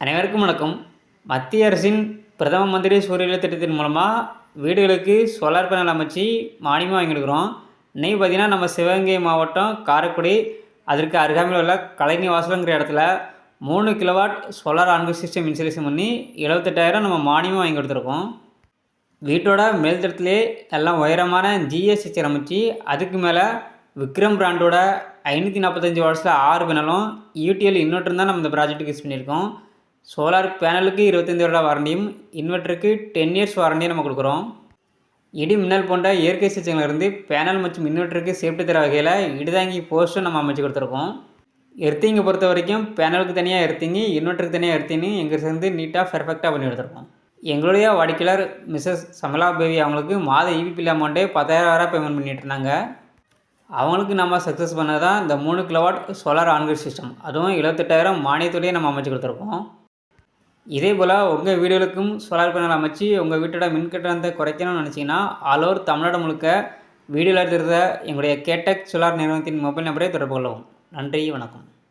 அனைவருக்கும் வணக்கம். மத்திய அரசின் பிரதம மந்திரி சூரிய திட்டத்தின் மூலமாக வீடுகளுக்கு சோலார் பேனல் அமைச்சு மானியமாக வாங்கியிருக்கிறோம். இன்னைக்கு பார்த்திங்கன்னா நம்ம சிவகங்கை மாவட்டம் காரைக்குடி அதற்கு அருகாமையில் உள்ள கலைஞர் இடத்துல மூணு கிலோவாட் சோலார் ஆன்கு சிஸ்டம் இன்சுலேஷன் பண்ணி எழுபத்தெட்டாயிரம் நம்ம மானியமாக வாங்கி கொடுத்துருக்கோம். வீட்டோட மேல்தளத்திலே எல்லாம் உயரமான ஜிஎஸ்ஹெச் அமைச்சு அதுக்கு மேலே விக்ரம் பிராண்டோட ஐநூற்றி நாற்பத்தஞ்சு வருஷத்தில் ஆறு பேனலும் யூடிஎல் இன்வெர்ட்டர் தான் நம்ம இந்த ப்ராஜெக்ட்டுக்கு யூஸ் பண்ணியிருக்கோம். சோலார் பேனலுக்கு இருபத்தஞ்சி வருட வாரண்டியும் இன்வெர்ட்டருக்கு டென் இயர்ஸ் வாரண்டியும் நம்ம கொடுக்குறோம். இடி மின்னல் போன்ற இயற்கை சிகிச்சைகளிலிருந்து பேனல் மற்றும் இன்வெர்ட்டருக்கு சேஃப்டி தர வகையில் இடிதாங்கி போஸ்ட்டும் நம்ம அமைச்சு கொடுத்துருக்கோம். எர்த்திங்கை பொறுத்த வரைக்கும் பேனலுக்கு தனியாக எர்த்திங்கு இன்வெர்ட்டருக்கு தனியாக எர்த்திங்கு எங்கள் சேர்ந்து நீட்டாக பெர்ஃபெக்டாக பண்ணி எடுத்துருக்கோம் எங்களுடைய வாடிக்கையாளர் மிஸ்ஸஸ் சமலா பேபி அவங்களுக்கு மாத இபி பில் அமௌண்ட்டே பத்தாயிரம் ரூபா பேமெண்ட் பண்ணிட்டு இருந்தாங்க. அவங்களுக்கு நம்ம சக்ஸஸ் பண்ணது தான் இந்த மூணு கிலோவாட் சோலார் ஆன்கிரிட் சிஸ்டம் அதுவும் எழுபத்தெட்டாயிரம் மானியத்தோடய நம்ம அமைச்சு கொடுத்துருக்கோம். இதே போல் உங்கள் வீடுகளுக்கும் சோலார் பேனல் அமைச்சு உங்கள் வீட்டோட மின் கட்டணத்தை குறைக்கணும்னு நினச்சிங்கன்னா ஆல் ஓவர் தமிழ்நாடு முழுக்க வீடியோவில் இருக்கிற எங்களுடைய கேட்டக் சோலார் நிறுவனத்தின் மொபைல் நம்பரை தொடர்பு கொள்ளவும். நன்றி வணக்கம்.